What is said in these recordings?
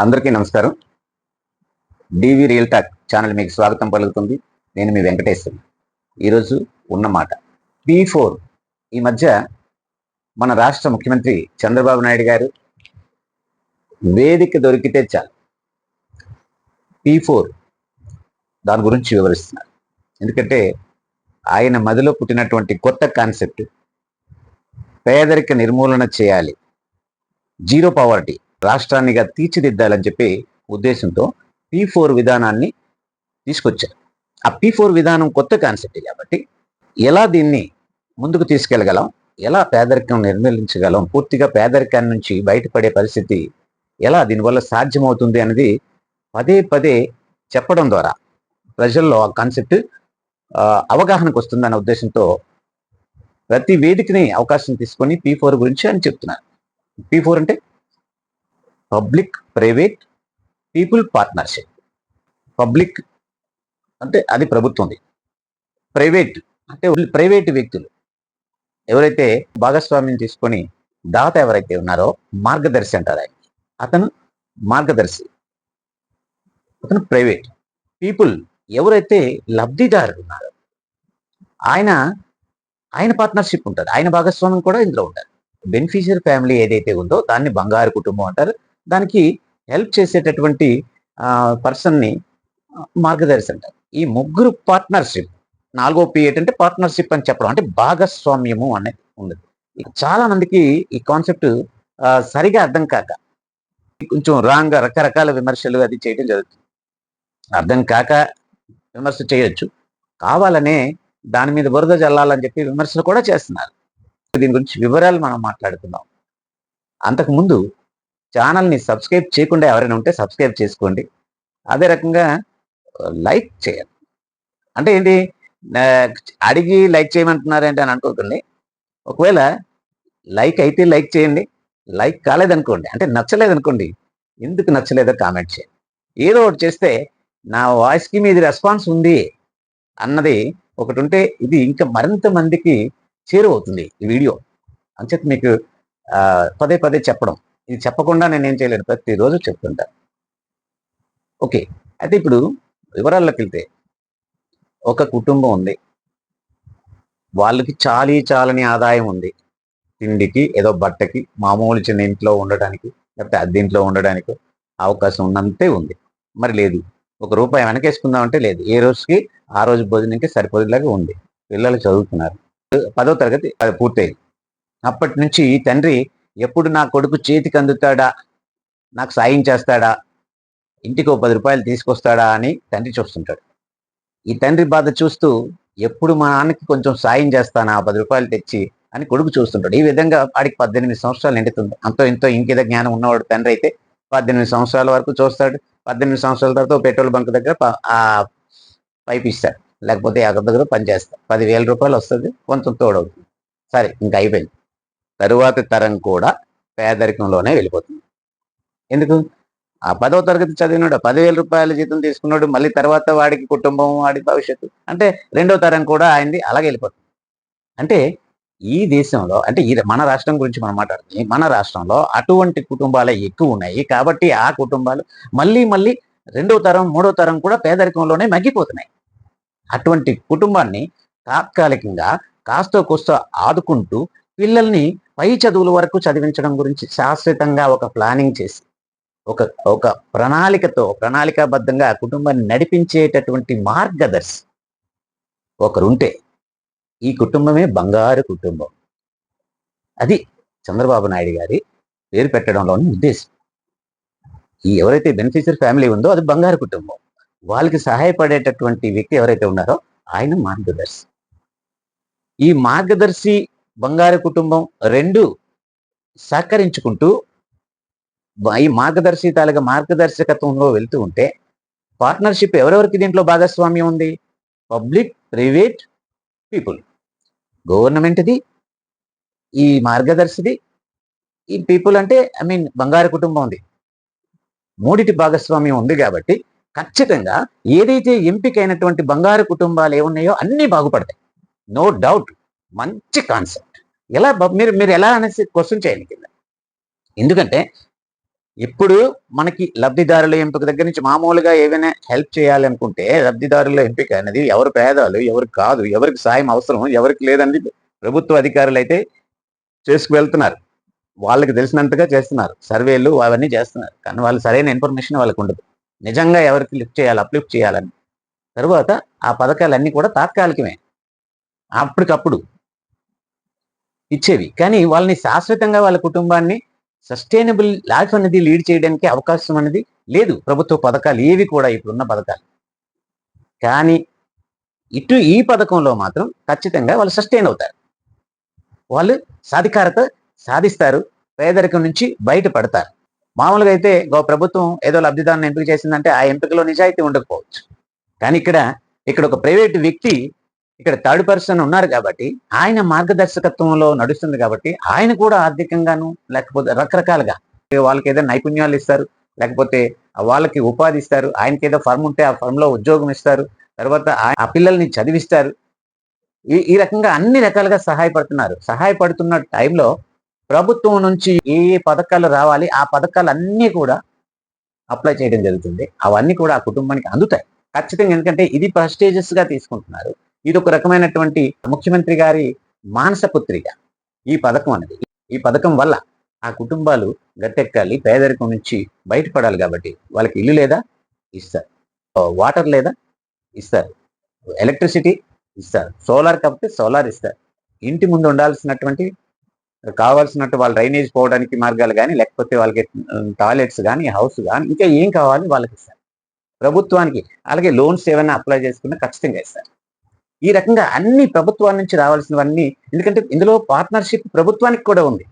అందరికీ నమస్కారం. డివి real talk channel మీకు స్వాగతం పలుకుతుంది. నేను మీ వెంకటేశ్వరం. ఈరోజు ఉన్నమాట పీ ఫోర్. ఈ మధ్య మన రాష్ట్ర ముఖ్యమంత్రి చంద్రబాబు నాయుడు గారు వేదిక దొరికితే చాలు. P four. దాని గురించి వివరిస్తున్నారు. ఎందుకంటే ఆయన మదిలో పుట్టినటువంటి కొత్త కాన్సెప్ట్ పేదరిక నిర్మూలన చేయాలి. Zero poverty. రాష్ట్రాన్నిగా తీర్చిదిద్దాలని చెప్పి ఉద్దేశంతో పీ ఫోర్ విధానాన్ని తీసుకొచ్చారు. ఆ పీ ఫోర్ విధానం కొత్త కాన్సెప్ట్ కాబట్టి ఎలా దీన్ని ముందుకు తీసుకెళ్ళగలం ఎలా పేదరికం నిర్మూలించగలం పూర్తిగా పేదరికాన్ని నుంచి బయటపడే పరిస్థితి ఎలా దీనివల్ల సాధ్యమవుతుంది అనేది పదే పదే చెప్పడం ద్వారా ప్రజల్లో ఆ కాన్సెప్ట్ అవగాహనకు వస్తుందన్న ఉద్దేశంతో ప్రతి వేదికని అవకాశం తీసుకొని పీ ఫోర్ గురించి అని చెప్తున్నారు. పీ ఫోర్ అంటే public private people partnership. Public అంటే అది ప్రభుత్వంది ప్రైవేట్ అంటే ప్రైవేట్ వ్యక్తులు. ఎవరైతే భాగస్వామ్యం తీసుకొని దాత ఎవరైతే ఉన్నారో మార్గదర్శి అంటారు ఆయన అతను మార్గదర్శి. అతను ప్రైవేట్. పీపుల్ ఎవరైతే లబ్ధిదారులు ఉన్నారో ఆయన ఆయన పార్ట్నర్షిప్ ఉంటుంది. ఆయన భాగస్వామ్యం కూడా ఇందులో ఉంటారు బెనిఫిషియర్ ఫ్యామిలీ ఏదైతే ఉందో దాన్ని బంగారు కుటుంబం అంటారు. దానికి హెల్ప్ చేసేటటువంటి పర్సన్ని మార్గదర్శి అంటారు ఈ ముగ్గురు పార్ట్నర్షిప్ నాలుగో పి ఏంటంటే పార్ట్నర్షిప్ అని చెప్పడం అంటే భాగస్వామ్యము అనేది ఉండదు చాలా మందికి ఈ కాన్సెప్ట్ సరిగా అర్థం కాక కొంచెం రాంగ్ రకరకాల విమర్శలు అది చేయడం జరుగుతుంది. అర్థం కాక విమర్శ చేయొచ్చు. కావాలనే దాని మీద బురద జల్లాలని చెప్పి విమర్శలు కూడా చేస్తున్నారు. దీని గురించి వివరాలు మనం మాట్లాడుతున్నాం అంతకుముందు ఛానల్ని సబ్స్క్రైబ్ చేయకుండా ఎవరైనా ఉంటే సబ్స్క్రైబ్ చేసుకోండి. అదే రకంగా లైక్ చేయాలి అంటే ఏంటి? అడిగి లైక్ చేయమంటున్నారంటే అని అనుకోకండి. ఒకవేళ లైక్ అయితే లైక్ చేయండి. లైక్ కాలేదనుకోండి అంటే నచ్చలేదనుకోండి ఎందుకు నచ్చలేదో కామెంట్ చేయండి. ఏదో ఒకటి చేస్తే నా వాయిస్కి మీది రెస్పాన్స్ ఉంది అన్నది ఒకటి ఉంటే ఇది ఇంకా మరింత మందికి చేరువవుతుంది ఈ వీడియో. అంచేత మీకు పదే పదే చెప్పడం. ఇది చెప్పకుండా నేను ఏం చేయలేను ప్రతిరోజు చెప్తుంటా. ఓకే. అయితే ఇప్పుడు వివరాల్లోకి వెళ్తే ఒక కుటుంబం ఉంది. వాళ్ళకి చాలీ చాలని ఆదాయం ఉంది. తిండికి ఏదో బట్టకి మామూలు చిన్న ఇంట్లో ఉండడానికి లేకపోతే అద్దెంట్లో ఉండడానికి అవకాశం ఉన్నంతే ఉంది. మరి లేదు. ఒక రూపాయి వెనకేసుకుందామంటే లేదు. ఏ రోజుకి ఆ రోజు భోజనంకి సరిపోయేలాగా ఉంది. పిల్లలు చదువుతున్నారు. పదో తరగతి అది పూర్తయింది. అప్పటి నుంచి తండ్రి ఎప్పుడు నా కొడుకు చేతికి అందుతాడా? నాకు సాయం చేస్తాడా? ఇంటికి ఒక పది రూపాయలు తీసుకొస్తాడా అని తండ్రి చూస్తుంటాడు. ఈ తండ్రి బాధ చూస్తూ ఎప్పుడు మా నాన్నకి కొంచెం సాయం చేస్తానా? పది రూపాయలు తెచ్చి అని కొడుకు చూస్తుంటాడు. ఈ విధంగా వాడికి పద్దెనిమిది సంవత్సరాలు నిండుతుంది. అంతో ఇంతో ఇంకేదో జ్ఞానం ఉన్నవాడు తండ్రి అయితే పద్దెనిమిది సంవత్సరాల వరకు చూస్తాడు. పద్దెనిమిది సంవత్సరాల తర్వాత పెట్రోల్ బంక్ దగ్గర పైపు ఇస్తాడు. లేకపోతే అక్కడ దగ్గర పనిచేస్తాడు పదివేల రూపాయలు వస్తుంది. కొంచెం తోడవుతుంది. సరే ఇంకా అయిపోయింది. తరువాతి తరం కూడా పేదరికంలోనే వెళ్ళిపోతుంది. ఎందుకు? ఆ పదవ తరగతి చదివినాడు పదివేల రూపాయల జీతం తీసుకున్నాడు మళ్ళీ తర్వాత వాడికి కుటుంబం వాడి భవిష్యత్తు. అంటే రెండో తరం కూడా ఆయనది అలాగే వెళ్ళిపోతుంది. అంటే ఈ దేశంలో అంటే ఈ మన రాష్ట్రం గురించి మనం మాట్లాడుతుంది. మన రాష్ట్రంలో అటువంటి కుటుంబాలే ఎక్కువ ఉన్నాయి కాబట్టి ఆ కుటుంబాలు మళ్ళీ మళ్ళీ రెండో తరం మూడో తరం కూడా పేదరికంలోనే మగ్గిపోతున్నాయి. అటువంటి కుటుంబాన్ని తాత్కాలికంగా కాస్తో కోస్తో ఆదుకుంటూ పిల్లల్ని పై చదువుల వరకు చదివించడం గురించి శాశ్వతంగా ఒక ప్లానింగ్ చేసి ఒక ఒక ప్రణాళికతో ప్రణాళికాబద్ధంగా కుటుంబాన్ని నడిపించేటటువంటి మార్గదర్శి ఒకరుంటే ఈ కుటుంబమే బంగారు కుటుంబం. అది చంద్రబాబు నాయుడు గారి పేరు పెట్టడంలోని ఉద్దేశం. ఈ ఎవరైతే బెనిఫిషియర్ ఫ్యామిలీ ఉందో అది బంగారు కుటుంబం. వాళ్ళకి సహాయపడేటటువంటి వ్యక్తి ఎవరైతే ఉన్నారో ఆయన మార్గదర్శి. ఈ మార్గదర్శి బంగారు కుటుంబం రెండు సహకరించుకుంటూ ఈ మార్గదర్శితాలుగా మార్గదర్శకత్వంలో వెళ్తూ ఉంటే పార్ట్నర్షిప్ ఎవరెవరికి దీంట్లో భాగస్వామ్యం ఉంది? పబ్లిక్ ప్రైవేట్ పీపుల్ గవర్నమెంట్ది ఈ మార్గదర్శిది ఈ పీపుల్ అంటే ఐ మీన్ బంగారు కుటుంబం ఉంది. మూడిటి భాగస్వామ్యం ఉంది కాబట్టి ఖచ్చితంగా ఏదైతే ఎంపికైనటువంటి బంగారు కుటుంబాలు ఏమున్నాయో అన్నీ బాగుపడతాయి. నో డౌట్ మంచి కాన్సెప్ట్ ఎలా మీరు మీరు ఎలా అనేసి క్వశ్చన్ చేయండి కింద. ఎందుకంటే ఇప్పుడు మనకి లబ్ధిదారుల ఎంపిక దగ్గర నుంచి మామూలుగా ఏవైనా హెల్ప్ చేయాలి అనుకుంటే లబ్ధిదారుల ఎంపిక అనేది ఎవరు పేదాలు ఎవరు కాదు ఎవరికి సాయం అవసరం ఎవరికి లేదని ప్రభుత్వ అధికారులు అయితే చేసుకు వెళ్తున్నారు వాళ్ళకి తెలిసినంతగా చేస్తున్నారు. సర్వేలు అవన్నీ చేస్తున్నారు. కానీ వాళ్ళు సరైన ఇన్ఫర్మేషన్ వాళ్ళకి ఉండదు. నిజంగా ఎవరికి లిఫ్ట్ చేయాలి అప్లిఫ్ట్ చేయాలని. తర్వాత ఆ పథకాలన్నీ కూడా తాత్కాలికమే. అప్పటికప్పుడు ఇచ్చేవి. కానీ వాళ్ళని శాశ్వతంగా వాళ్ళ కుటుంబాన్ని సస్టైనబుల్ లైఫ్ అనేది లీడ్ చేయడానికి అవకాశం అనేది లేదు. ప్రభుత్వ పథకాలు ఏవి కూడా ఇప్పుడున్న పథకాలు. కానీ ఇటు ఈ పథకంలో మాత్రం ఖచ్చితంగా వాళ్ళు సస్టైన్ అవుతారు. వాళ్ళు సాధికారత సాధిస్తారు. పేదరికం నుంచి బయటపడతారు. మామూలుగా అయితే గో ప్రభుత్వం ఏదో లబ్ధిదారుని ఎంపిక చేసిందంటే ఆ ఎంపికలో నిజాయితీ ఉండకపోవచ్చు. కానీ ఇక్కడ ఇక్కడ ఒక ప్రైవేట్ వ్యక్తి ఇక్కడ థర్డ్ పర్సన్ ఉన్నారు కాబట్టి ఆయన మార్గదర్శకత్వంలో నడుస్తుంది కాబట్టి ఆయన కూడా ఆర్థికంగాను లేకపోతే రకరకాలుగా వాళ్ళకి ఏదో నైపుణ్యాలు ఇస్తారు లేకపోతే వాళ్ళకి ఉపాధి ఇస్తారు ఆయనకి ఏదో ఫర్మ్ ఉంటే ఆ ఫర్మ్లో ఉద్యోగం ఇస్తారు తర్వాత ఆ- పిల్లల్ని చదివిస్తారు. ఈ ఈ రకంగా అన్ని రకాలుగా సహాయపడుతున్నారు. సహాయపడుతున్న టైంలో ప్రభుత్వం నుంచి ఏ పథకాలు రావాలి ఆ పథకాలు అన్నీ కూడా అప్లై చేయడం జరుగుతుంది. అవన్నీ కూడా ఆ కుటుంబానికి అందుతాయి. ఖచ్చితంగా ఎందుకంటే ఇది ప్రెస్టేజియస్గా తీసుకుంటున్నారు. ఇది ఒక రకమైనటువంటి ముఖ్యమంత్రి గారి మానస పుత్రిక ఈ పథకం అనేది. ఈ పథకం వల్ల ఆ కుటుంబాలు గట్టెక్కాలి పేదరికం నుంచి బయటపడాలి కాబట్టి వాళ్ళకి ఇల్లు లేదా? ఇస్తారు. వాటర్ లేదా? ఇస్తారు. ఎలక్ట్రిసిటీ ఇస్తారు. సోలార్ కాబట్టి సోలార్ ఇస్తారు. ఇంటి ముందు ఉండాల్సినటువంటి కావాల్సినట్టు వాళ్ళ డ్రైనేజ్ పోవడానికి మార్గాలు కానీ లేకపోతే వాళ్ళకి టాయిలెట్స్ కానీ హౌస్ కానీ ఇంకా ఏం కావాలి వాళ్ళకి ఇస్తారు. ప్రభుత్వానికి అలాగే లోన్స్ ఏమైనా అప్లై చేసుకున్నా ఖచ్చితంగా ఇస్తారు. ఈ రకంగా అన్ని ప్రభుత్వాల నుంచి రావాల్సినవన్నీ ఎందుకంటే ఇందులో పార్ట్నర్షిప్ ప్రభుత్వానికి కూడా ఉంది.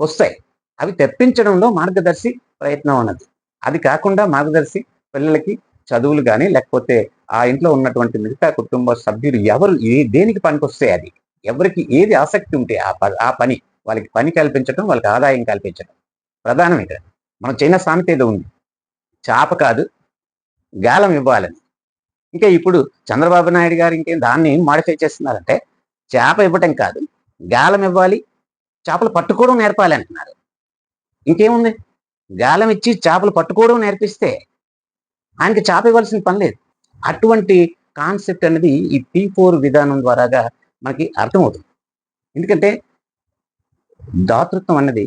వస్తాయి. అవి తెప్పించడంలో మార్గదర్శి ప్రయత్నం అన్నది. అది కాకుండా మార్గదర్శి పిల్లలకి చదువులు కానీ లేకపోతే ఆ ఇంట్లో ఉన్నటువంటి మిగతా కుటుంబ సభ్యులు ఎవరు ఏ దేనికి పనికొస్తే అది. ఎవరికి ఏది ఆసక్తి ఉంటే ఆ ఆ పని. వాళ్ళకి పని కల్పించడం వాళ్ళకి ఆదాయం కల్పించడం ప్రధానం ఇక్కడ. మనం చైనా సామెత ఏదో ఉంది. చాప కాదు గాలం ఇవ్వాలని. ఇంకా ఇప్పుడు చంద్రబాబు నాయుడు గారు ఇంకేం దాన్ని మాడిఫై చేస్తున్నారంటే చేప ఇవ్వటం కాదు గాలం ఇవ్వాలి చేపలు పట్టుకోవడం నేర్పాలి అంటున్నారు. ఇంకేముంది? గాలం ఇచ్చి చేపలు పట్టుకోవడం నేర్పిస్తే ఆయనకి చేప ఇవ్వాల్సిన పని లేదు. అటువంటి కాన్సెప్ట్ అనేది ఈ పీ ఫోర్ విధానం ద్వారాగా మనకి అర్థమవుతుంది. ఎందుకంటే దాతృత్వం అన్నది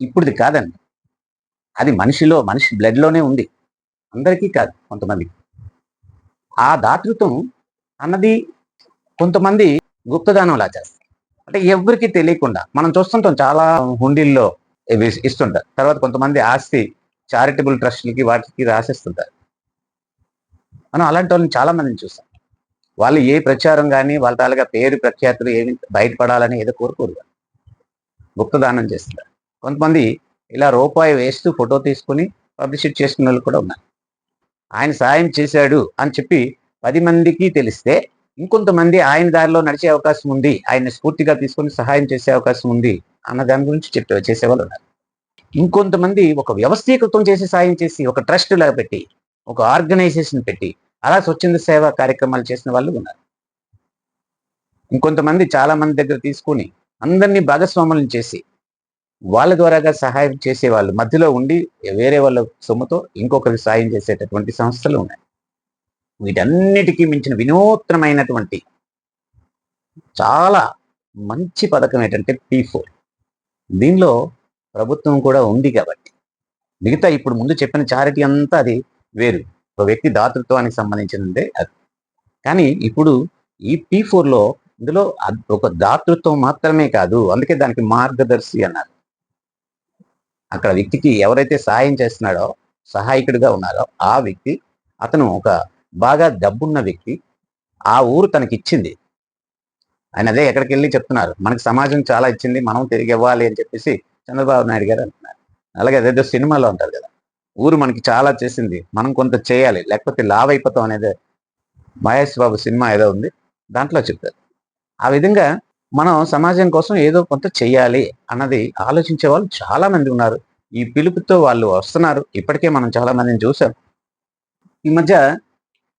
ఇప్పుడుది కాదండి. అది మనిషిలో మనిషి బ్లడ్లోనే ఉంది. అందరికీ కాదు కొంతమంది ఆ దాతృత్వం అన్నది కొంతమంది గుప్తదానంలా చేస్తారు. అంటే ఎవరికి తెలియకుండా మనం చూస్తుంటాం చాలా హుండీల్లో ఇవి ఇస్తుంటారు. తర్వాత కొంతమంది ఆస్తి చారిటబుల్ ట్రస్ట్లకి వాటికి రాసిస్తుంటారు. మనం అలాంటి వాళ్ళని చాలా మందిని చూస్తాం. వాళ్ళు ఏ ప్రచారం కానీ వాళ్ళ తాలుగా పేరు ప్రఖ్యాతులు ఏమి బయటపడాలని ఏదో కోరుకోరు గుప్తదానం చేస్తున్నారు కొంతమంది ఇలా రూపాయి వేస్తూ ఫోటో తీసుకుని పబ్లిసిటీ చేసుకున్న వాళ్ళు కూడా ఉన్నారు. ఆయన సాయం చేశాడు అని చెప్పి పది మందికి తెలిస్తే ఇంకొంతమంది ఆయన దారిలో నడిచే అవకాశం ఉంది. ఆయన స్ఫూర్తిగా తీసుకొని సహాయం చేసే అవకాశం ఉంది అన్న దాని గురించి చెప్పే చేసేవాళ్ళు ఉన్నారు. ఇంకొంతమంది ఒక వ్యవస్థీకృతం చేసి సాయం చేసి ఒక ట్రస్ట్ లాగా పెట్టి ఒక ఆర్గనైజేషన్ పెట్టి అలా స్వచ్ఛంద సేవా కార్యక్రమాలు చేసిన వాళ్ళు ఉన్నారు. ఇంకొంతమంది చాలా మంది దగ్గర తీసుకుని అందరినీ భాగస్వాములను చేసి వాళ్ళ ద్వారాగా సహాయం చేసే వాళ్ళు మధ్యలో ఉండి వేరే వాళ్ళ సొమ్ముతో ఇంకొకరికి సాయం చేసేటటువంటి సంస్థలు ఉన్నాయి. వీటన్నిటికీ మించిన వినూత్నమైనటువంటి చాలా మంచి పథకం ఏంటంటే పీ ఫోర్ దీనిలో ప్రభుత్వం కూడా ఉంది కాబట్టి. మిగతా ఇప్పుడు ముందు చెప్పిన చారిటీ అంతా అది వేరు. ఒక వ్యక్తి దాతృత్వానికి సంబంధించినదే అది. కానీ ఇప్పుడు ఈ పీ ఫోర్లో ఇందులో ఒక దాతృత్వం మాత్రమే కాదు. అందుకే దానికి మార్గదర్శి అన్నారు. అక్కడ వ్యక్తికి ఎవరైతే సహాయం చేస్తున్నాడో సహాయకుడిగా ఉన్నారో ఆ వ్యక్తి అతను ఒక బాగా డబ్బున్న వ్యక్తి. ఆ ఊరు తనకి ఇచ్చింది ఆయన అదే ఎక్కడికి వెళ్ళి చెప్తున్నారు. మనకి సమాజం చాలా ఇచ్చింది మనం తిరిగి ఇవ్వాలి అని చెప్పేసి చంద్రబాబు నాయుడు గారు అంటున్నారు. అలాగే అదేదో సినిమాలో ఉంటారు కదా ఊరు మనకి చాలా చేసింది మనం కొంత చేయాలి లేకపోతే లావ్ అయిపోతాం అనేది మహేష్ బాబు సినిమా ఏదో ఉంది దాంట్లో చెప్తారు. ఆ విధంగా మనం సమాజం కోసం ఏదో కొంత చేయాలి అన్నది ఆలోచించే వాళ్ళు చాలా మంది ఉన్నారు. ఈ పిలుపుతో వాళ్ళు వస్తున్నారు. ఇప్పటికే మనం చాలా మందిని చూసాం. ఈ మధ్య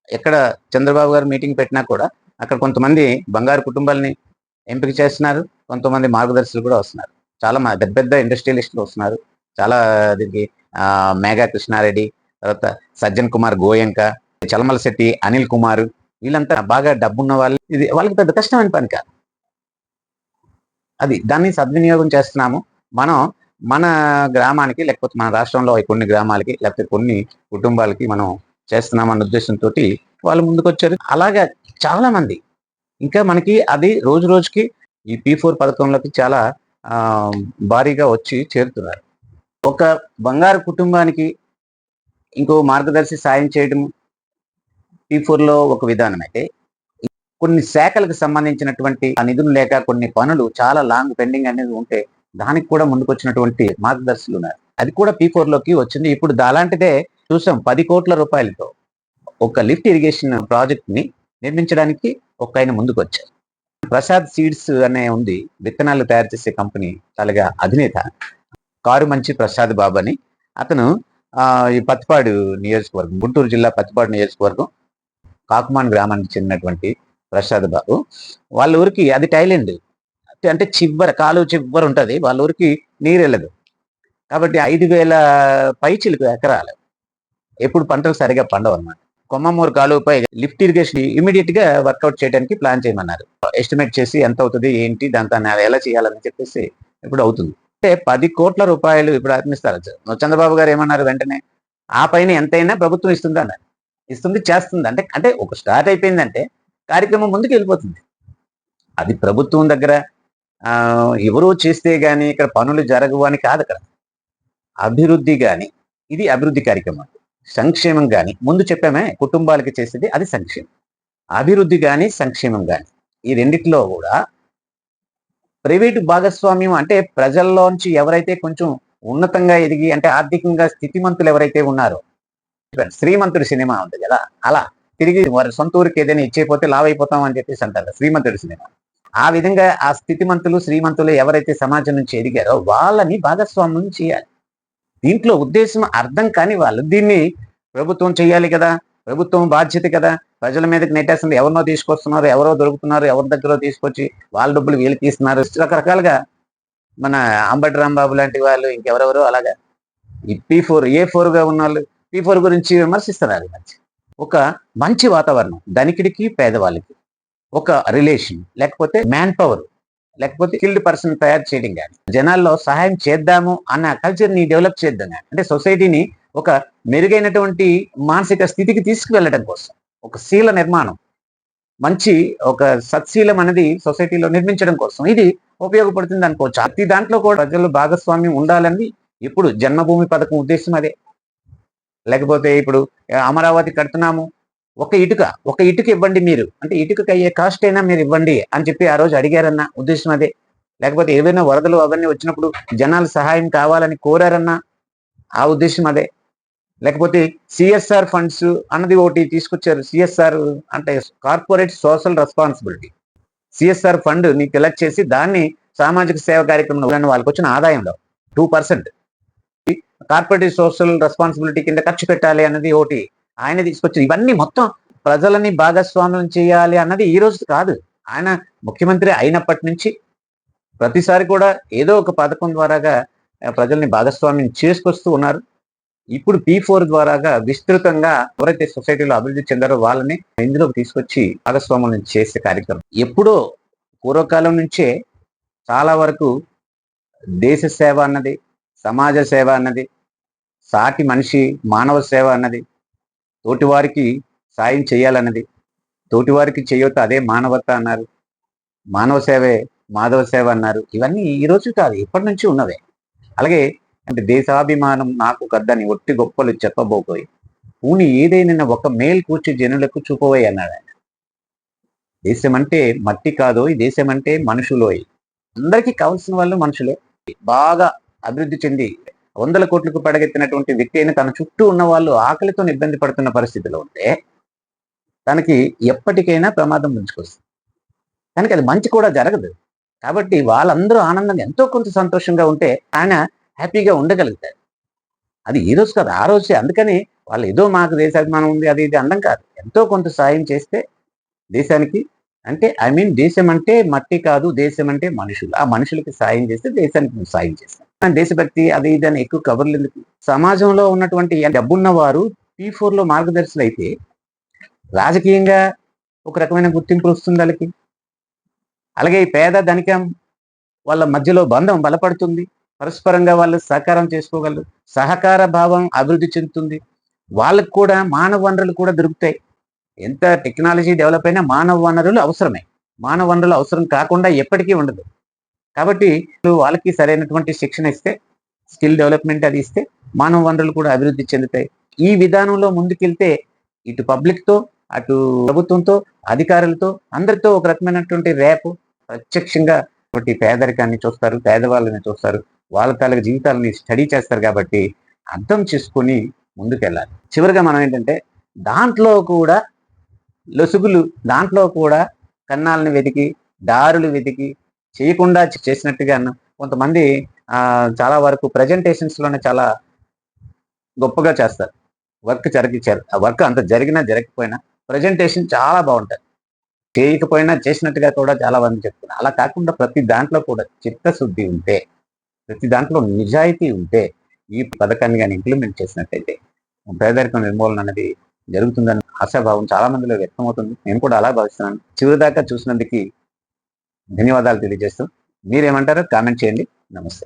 ఎక్కడ చంద్రబాబు గారు మీటింగ్ పెట్టినా కూడా అక్కడ కొంతమంది బంగారు కుటుంబాలని ఎంపిక చేస్తున్నారు. కొంతమంది మార్గదర్శులు కూడా వస్తున్నారు. చాలా మ- పెద్ద పెద్ద ఇండస్ట్రియలిస్టులు వస్తున్నారు. చాలా దీనికి మేఘా కృష్ణారెడ్డి తర్వాత సజ్జన్ కుమార్ గోయంక చలమల శెట్టి అనిల్ కుమార్ వీళ్ళంతా బాగా డబ్బున్న వాళ్ళు. ఇది వాళ్ళకి పెద్ద కష్టమైన పని కాదు. అది దాన్ని సద్వినియోగం చేస్తున్నాము. మనం మన గ్రామానికి లేకపోతే మన రాష్ట్రంలో కొన్ని గ్రామాలకి లేకపోతే కొన్ని కుటుంబాలకి మనం చేస్తున్నామన్న ఉద్దేశంతో వాళ్ళు ముందుకు వచ్చారు అలాగా చాలా మంది ఇంకా మనకి అది రోజు రోజుకి ఈ పీ ఫోర్ పథకంలోకి చాలా భారీగా వచ్చి చేరుతున్నారు. ఒక బంగారు కుటుంబానికి ఇంకో మార్గదర్శి సాయం చేయడం పీ ఫోర్లో ఒక విధానం అయితే కొన్ని శాఖలకు సంబంధించినటువంటి ఆ నిధులు లేక కొన్ని పనులు చాలా లాంగ్ పెండింగ్ అనేది ఉంటే దానికి కూడా ముందుకొచ్చినటువంటి మార్గదర్శులు ఉన్నారు. అది కూడా పీ లోకి వచ్చింది. ఇప్పుడు అలాంటిదే చూసాం పది కోట్ల రూపాయలతో ఒక లిఫ్ట్ ఇరిగేషన్ ప్రాజెక్ట్ని నిర్మించడానికి ఒక ఆయన ముందుకు వచ్చారు ప్రసాద్ సీడ్స్ అనే ఉంది విత్తనాలు తయారు చేసే కంపెనీ చాలా అధినేత. కారు మంచి ప్రసాద్ బాబు అని. అతను ఆ, ఈ పత్తిపాడు నియోజకవర్గం గుంటూరు జిల్లా పత్తిపాడు నియోజకవర్గం కాకుమాన్ గ్రామానికి చెందినటువంటి ప్రసాద్ బాబు. వాళ్ళ ఊరికి అది టైలెండ్ అంటే చివర కాలు చివర ఉంటది. వాళ్ళ ఊరికి నీరు వెళ్ళదు. కాబట్టి ఐదు వేల పైచిలకు ఎకరాలు. ఎప్పుడు పంటలు సరిగా పండవు అనమాట కొమ్మమూరు కాలువపై లిఫ్ట్ ఇరిగేషన్ ఇమీడియట్గా వర్కౌట్ చేయడానికి ప్లాన్ చేయమన్నారు. ఎస్టిమేట్ చేసి ఎంత అవుతుంది ఏంటి దాని అది ఎలా చేయాలని చెప్పేసి ఇప్పుడు అవుతుంది. అంటే పది కోట్ల రూపాయలు ఇప్పుడు ఆత్మిస్తారు చంద్రబాబు గారు ఏమన్నారు వెంటనే? ఆ పైన ఎంతైనా ప్రభుత్వం ఇస్తుంది అన్నారు ఇస్తుంది చేస్తుంది. అంటే అంటే ఒక స్టార్ట్ అయిపోయిందంటే కార్యక్రమం ముందుకు వెళ్ళిపోతుంది. అది ప్రభుత్వం దగ్గర ఎవరో చేస్తే కానీ ఇక్కడ పనులు జరగవు అని కాదు అక్కడ అభివృద్ధి కానీ ఇది అభివృద్ధి కార్యక్రమం. సంక్షేమం కానీ ముందు చెప్పామే కుటుంబాలకి చేసేది అది సంక్షేమం. అభివృద్ధి కానీ సంక్షేమం కానీ ఈ రెండిట్లో కూడా ప్రైవేటు భాగస్వామ్యం అంటే ప్రజల్లోంచి ఎవరైతే కొంచెం ఉన్నతంగా ఎదిగి అంటే ఆర్థికంగా స్థితిమంతులు ఎవరైతే ఉన్నారో శ్రీమంతుడి సినిమా ఉంది కదా అలా. తిరిగి వారి సొంత ఊరికి ఏదైనా ఇచ్చేపోతే లావ్ అయిపోతాం అని చెప్పేసి అంటారు శ్రీమంతుడి సినిమా. ఆ విధంగా ఆ స్థితిమంతులు శ్రీమంతులు ఎవరైతే సమాజం నుంచి ఎదిగారో వాళ్ళని భాగస్వామ్యం చేయాలి. దీంట్లో ఉద్దేశం అర్థం కాని వాళ్ళు దీన్ని ప్రభుత్వం చేయాలి కదా ప్రభుత్వం బాధ్యత కదా ప్రజల మీదకి నెట్టేస్తుంది. ఎవరినో తీసుకొస్తున్నారు ఎవరో దొరుకుతున్నారు ఎవరి దగ్గర తీసుకొచ్చి వాళ్ళ డబ్బులు వీళ్ళు తీస్తున్నారు. రకరకాలుగా మన అంబటి రాంబాబు లాంటి వాళ్ళు ఇంకెవరెవరో అలాగా ఈ పీ ఫోర్ ఏ ఫోర్గా ఉన్న వాళ్ళు పీ ఫోర్ గురించి విమర్శిస్తున్నారు మంచి ఒక మంచి వాతావరణం ధనికుడికి పేదవాళ్ళకి. ఒక రిలేషన్ లేకపోతే మ్యాన్ పవర్ లేకపోతే స్కిల్డ్ పర్సన్ తయారు చేయడం కానీ. జనాల్లో సహాయం చేద్దాము అన్న కల్చర్ని డెవలప్ చేద్దాం కానీ. అంటే సొసైటీని ఒక మెరుగైనటువంటి మానసిక స్థితికి తీసుకువెళ్ళడం కోసం ఒక శీల నిర్మాణం మంచి ఒక సత్శీలం అనేది సొసైటీలో నిర్మించడం కోసం ఇది ఉపయోగపడుతుంది అనుకోవచ్చు. ప్రతి దాంట్లో కూడా ప్రజలు భాగస్వామ్యం ఉండాలని ఇప్పుడు జన్మభూమి పథకం ఉద్దేశం అదే. లేకపోతే ఇప్పుడు అమరావతి కడుతున్నాము. ఒక ఇటుక ఒక ఇటుక ఇవ్వండి మీరు. అంటే ఇటుకకి అయ్యే కాస్ట్ అయినా మీరు ఇవ్వండి అని చెప్పి ఆ రోజు అడిగారన్న ఉద్దేశం అదే. లేకపోతే ఏవైనా వరదలు అవన్నీ వచ్చినప్పుడు జనాలు సహాయం కావాలని కోరారన్నా ఆ ఉద్దేశం అదే. లేకపోతే సిఎస్ఆర్ ఫండ్స్ అన్నది ఒకటి తీసుకొచ్చారు. సిఎస్ఆర్ అంటే కార్పొరేట్ సోషల్ రెస్పాన్సిబిలిటీ. సిఎస్ఆర్ ఫండ్ని కలెక్ట్ చేసి దాన్ని సామాజిక సేవ కార్యక్రమంలో వాళ్ళకి వచ్చిన ఆదాయంలో two percent corporative social responsibility కింద ఖర్చు పెట్టాలి అన్నది ఒకటి ఆయన తీసుకొచ్చి ఇవన్నీ మొత్తం ప్రజలని భాగస్వామ్యం చేయాలి అన్నది ఈ రోజు కాదు. ఆయన ముఖ్యమంత్రి అయినప్పటి నుంచి ప్రతిసారి కూడా ఏదో ఒక పథకం ద్వారాగా ప్రజల్ని భాగస్వామ్యం చేసుకొస్తూ ఉన్నారు. ఇప్పుడు పీ ఫోర్ ద్వారాగా విస్తృతంగా ఎవరైతే సొసైటీలో అభివృద్ధి చెందారో వాళ్ళని ఇందులోకి తీసుకొచ్చి భాగస్వామ్యం చేసే కార్యక్రమం. ఎప్పుడో పూర్వకాలం నుంచే చాలా వరకు దేశ సేవ అన్నది సమాజ సేవ అన్నది సాటి మనిషి మానవ సేవ అన్నది. తోటివారికి సాయం చేయాలన్నది. తోటివారికి చేయొద్దు అదే మానవత అన్నారు. మానవ సేవే మాధవ సేవ అన్నారు. ఇవన్నీ ఈరోజు కాదు ఎప్పటి నుంచి ఉన్నవే. అలాగే అంటే దేశాభిమానం నాకు కద్దని ఒట్టి గొప్పలు చెప్పబోకోయి పూని ఏదైనా ఒక మేల్ కూర్చి జనులకు చూపబోయి అన్నాడు ఆయన. దేశం అంటే మట్టి కాదు ఈ దేశం అంటే మనుషులోయ్. అందరికీ కావాల్సిన వాళ్ళు మనుషులే. బాగా అభివృద్ధి చెంది వందల కోట్లకు పడగెత్తినటువంటి వ్యక్తి అయిన తన చుట్టూ ఉన్న వాళ్ళు ఆకలితో ఇబ్బంది పడుతున్న పరిస్థితిలో ఉంటే తనకి ఎప్పటికైనా ప్రమాదం ముంచుకొస్తుంది. తనకి అది మంచి కూడా జరగదు. కాబట్టి వాళ్ళందరూ ఆనందంగా ఎంతో కొంత సంతోషంగా ఉంటే ఆయన హ్యాపీగా ఉండగలుగుతారు. అది ఈ రోజు కాదు ఆ రోజే. అందుకని వాళ్ళు ఏదో మాకు దేశాభిమానం ఉంది అది ఇది అందం కాదు. ఎంతో కొంత సాయం చేస్తే దేశానికి అంటే ఐ మీన్ దేశం అంటే మట్టి కాదు దేశం అంటే మనుషులు. ఆ మనుషులకి సాయం చేస్తే దేశానికి సాయం చేస్తాం దేశభక్తి అది ఇది అని ఎక్కువ కబుర్లు ఎందుకు? సమాజంలో ఉన్నటువంటి డబ్బున్న వారు పీ ఫోర్లో మార్గదర్శులు అయితే రాజకీయంగా ఒక రకమైన గుర్తింపు వస్తుంది వాళ్ళకి. అలాగే ఈ పేద ధనికం వాళ్ళ మధ్యలో బంధం బలపడుతుంది. పరస్పరంగా వాళ్ళు సహకారం చేసుకోగలరు. సహకార భావం అభివృద్ధి చెందుతుంది. వాళ్ళకు కూడా మానవ వనరులు కూడా దొరుకుతాయి. ఎంత టెక్నాలజీ డెవలప్ అయినా మానవ వనరులు అవసరమే. మానవ వనరులు అవసరం కాకుండా ఎప్పటికీ ఉండదు. కాబట్టి వాళ్ళకి సరైనటువంటి శిక్షణ ఇస్తే స్కిల్ డెవలప్మెంట్ అది ఇస్తే మానవ వనరులు కూడా అభివృద్ధి చెందుతాయి. ఈ విధానంలో ముందుకెళ్తే ఇటు పబ్లిక్తో అటు ప్రభుత్వంతో అధికారులతో అందరితో ఒక రకమైనటువంటి రేపు ప్రత్యక్షంగా ఒకటి పేదరికాన్ని చూస్తారు పేదవాళ్ళని చూస్తారు వాళ్ళ తాలూకు జీవితాలని స్టడీ చేస్తారు కాబట్టి అర్థం చేసుకొని ముందుకెళ్ళాలి. చివరిగా మనం ఏంటంటే దాంట్లో కూడా లొసుగులు దాంట్లో కూడా కన్నాలను వెతికి దారులు వెతికి చేయకుండా చేసినట్టుగా కొంతమంది చాలా వరకు ప్రజెంటేషన్స్లోనే చాలా గొప్పగా చేస్తారు. వర్క్ జరిగి వర్క్ అంత జరిగినా జరగకపోయినా ప్రజెంటేషన్ చాలా బాగుంటుంది చేయకపోయినా చేసినట్టుగా కూడా చాలా మంది చెప్తున్నారు. అలా కాకుండా ప్రతి దాంట్లో కూడా చిత్తశుద్ధి ఉంటే ప్రతి దాంట్లో నిజాయితీ ఉంటే ఈ పథకాన్ని కానీ ఇంప్లిమెంట్ చేసినట్టయితే పేదరికం నిర్మూలన అనేది జరుగుతుందని ఆశాభావం చాలా మందిలో వ్యక్తమవుతుంది. నేను కూడా అలా భావిస్తున్నాను. చివరి దాకా చూసినందుకు ధన్యవాదాలు తెలియజేస్తూ మీరేమంటారో కామెంట్ చేయండి. నమస్తే.